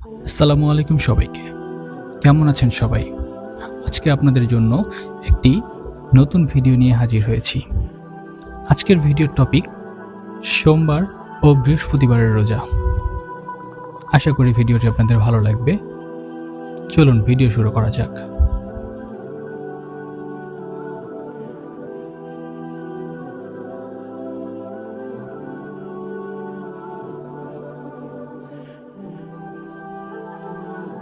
আসসালামু আলাইকুম সবাইকে। কেমন আছেন সবাই? আজকে আপনাদের জন্য একটি নতুন ভিডিও নিয়ে হাজির হয়েছি। আজকের ভিডিওর টপিক সোমবার ও বৃহস্পতিবারের রোজা। আশা করি ভিডিওটি আপনাদের ভালো লাগবে। চলুন ভিডিও শুরু করা যাক।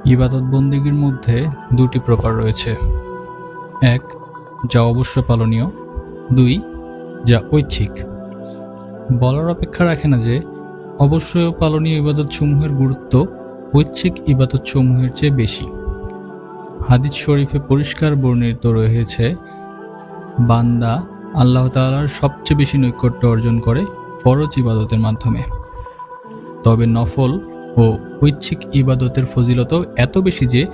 ইবাদত বন্দীগীর মধ্যে দুটি প্রকার রয়েছে। এক, যা অবশ্য পালনীয়। দুই, যা ঐচ্ছিক। বলার অপেক্ষা রাখে না যে, অবশ্যই পালনীয় ইবাদত সমূহের গুরুত্ব ঐচ্ছিক ইবাদত সমূহের চেয়ে বেশি। হাদিস শরীফে পরিষ্কার বর্ণিত রয়েছে, বান্দা আল্লাহ তাআলার সবচেয়ে বেশি নৈকট্য অর্জন করে ফরজ ইবাদতের মাধ্যমে। তবে নফল ও ঐচ্ছিক ইবাদতের ফজিলত এত বেশি যে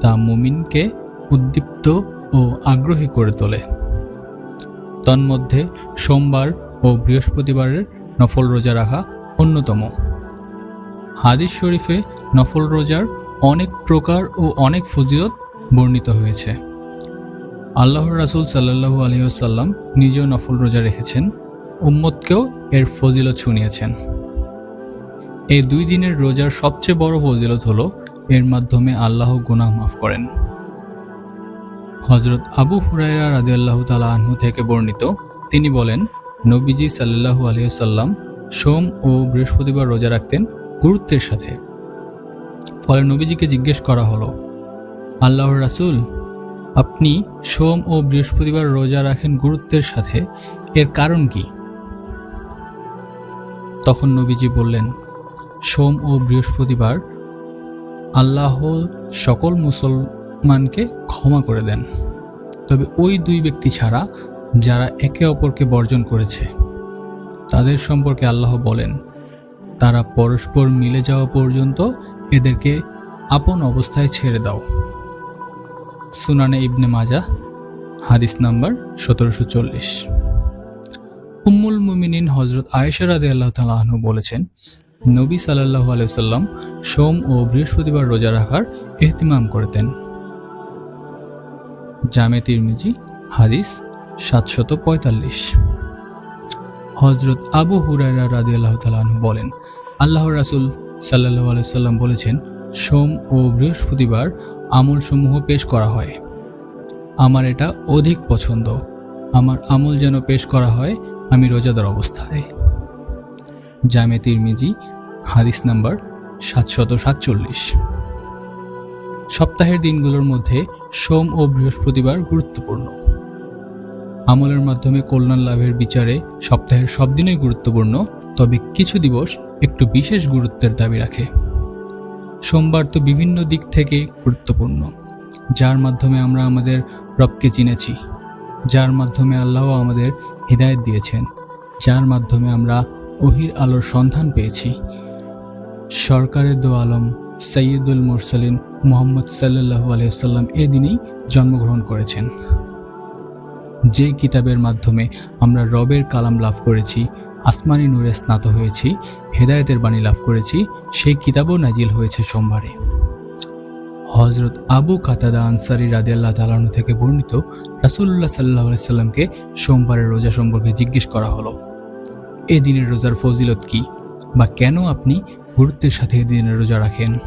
তা মুমিনকে উদ্দীপ্ত ও আগ্রহী করে তোলে। তন্মধ্যে সোমবার ও বৃহস্পতিবারের নফল রোজা রাখা অন্যতম। হাদিস শরীফে নফল রোজার অনেক প্রকার ও অনেক ফজিলত বর্ণিত হয়েছে। আল্লাহর রাসূল সাল্লাল্লাহু আলাইহি নিজেও নফল রোজা রেখেছেন, উম্মতকেও এর ফজিলত শুনিয়েছেন। এই দুই দিনের রোজার সবচেয়ে বড় ফজিলত হলো এর মাধ্যমে আল্লাহ গুনাহ মাফ করেন। হজরত আবু হুরাইরা রাদিয়াল্লাহু তাআলা আনহু থেকে বর্ণিত, তিনি বলেন, নবীজি সাল্লাল্লাহু আলাইহি সাল্লাম সোম ও বৃহস্পতিবার রোজা রাখতেন গুরুত্বের সাথে। ফলে নবীজিকে জিজ্ঞেস করা হলো, আল্লাহর রাসূল, আপনি সোম ও বৃহস্পতিবার রোজা রাখেন গুরুত্বের সাথে, এর কারণ কি? তখন নবীজি বললেন সোম ও বৃহস্পতিবার আল্লাহ সকল মুসলমানকে ক্ষমা করে দেন। তবে ওই দুই ব্যক্তি ছাড়া যারা একে অপরকে বর্জন করেছে, তাদের সম্পর্কে আল্লাহ বলেন, তারা পরস্পর মিলে যাওয়া পর্যন্ত এদেরকে আপন অবস্থায় ছেড়ে দাও। সুনানে ইবনে মাজা হাদিস নাম্বার সতেরোশো চল্লিশ। উম্মুল মুমিনিন হজরত আয়েশা রাদে আল্লাহ তালাহনু বলেছেন নবী সাল্লাহু আলাইসাল্লাম সোম ও বৃহস্পতিবার রোজা রাখার এহতিমাম করতেন। জামে তিরমিজি, হাদিস সাতশত পঁয়তাল্লিশ। হজরত আবু হুরায়রা রাদি আল্লাহ তালাহু বলেন আল্লাহ রাসুল সাল্লাহু আলাইসাল্লাম বলেছেন, সোম ও বৃহস্পতিবার আমলসমূহ পেশ করা হয়। আমার এটা অধিক পছন্দ। আমার আমল যেন পেশ করা হয়, আমি রোজাদার অবস্থায়। জামে তিরমিজি হাদিস নাম্বার সাতশত সাতচল্লিশ। সপ্তাহের দিনগুলোর মধ্যে সোম ও বৃহস্পতিবার গুরুত্বপূর্ণ। আমলের মাধ্যমে কল্যাণ লাভের বিচারে সপ্তাহের সব দিনই গুরুত্বপূর্ণ, তবে কিছু দিবস একটু বিশেষ গুরুত্বের দাবি রাখে। সোমবার তো বিভিন্ন দিক থেকে গুরুত্বপূর্ণ, যার মাধ্যমে আমরা আমাদের রবকে চিনেছি, যার মাধ্যমে আল্লাহ আমাদের হৃদায়ত দিয়েছেন, যার মাধ্যমে আমরা ওহির আলোর সন্ধান পেয়েছি। সরকারের দো আলম সৈয়দুল মুরসালিন মোহাম্মদ সাল্লাহু আলহিসাল্লাম এ জন্মগ্রহণ করেছেন। যে কিতাবের মাধ্যমে আমরা রবের কালাম লাভ করেছি, আসমানি নূরে স্নাত হয়েছি, হেদায়েতের বাণী লাভ করেছি, সেই কিতাবও নাজিল হয়েছে সোমবারে। হজরত আবু কাতাদা আনসারি রাদিয়াল্লাহ তালানু থেকে বর্ণিত রাসুল্লাহ সাল্লাহ সাল্লামকে সোমবারের রোজা সম্পর্কে জিজ্ঞেস করা হলো। এ দিনের রোজার ফজিলত কি? বা কেন আপনি গুরুত্বের সাথে এ দিনের রোজা রাখেন?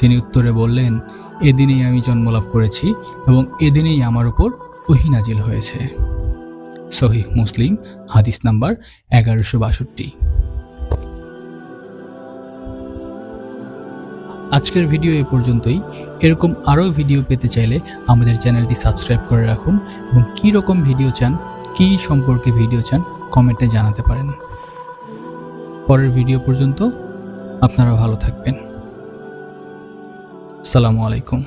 তিনি উত্তরে বললেন, এদিনেই আমি জন্মলাভ করেছি এবং এদিনেই আমার উপর ওহি নাজিল হয়েছে। সহিহ মুসলিম, হাদিস নাম্বার এগারোশো বাষট্টি। আজকের ভিডিও এ পর্যন্তই। এরকম আরও ভিডিও পেতে চাইলে আমাদের চ্যানেলটি সাবস্ক্রাইব করে রাখুন এবং কী রকম ভিডিও চান, কী সম্পর্কে ভিডিও চান কমেন্টে জানাতে পারেন। পরের ভিডিও পর্যন্ত আপনারা ভালো থাকবেন। সালামু আলাইকুম।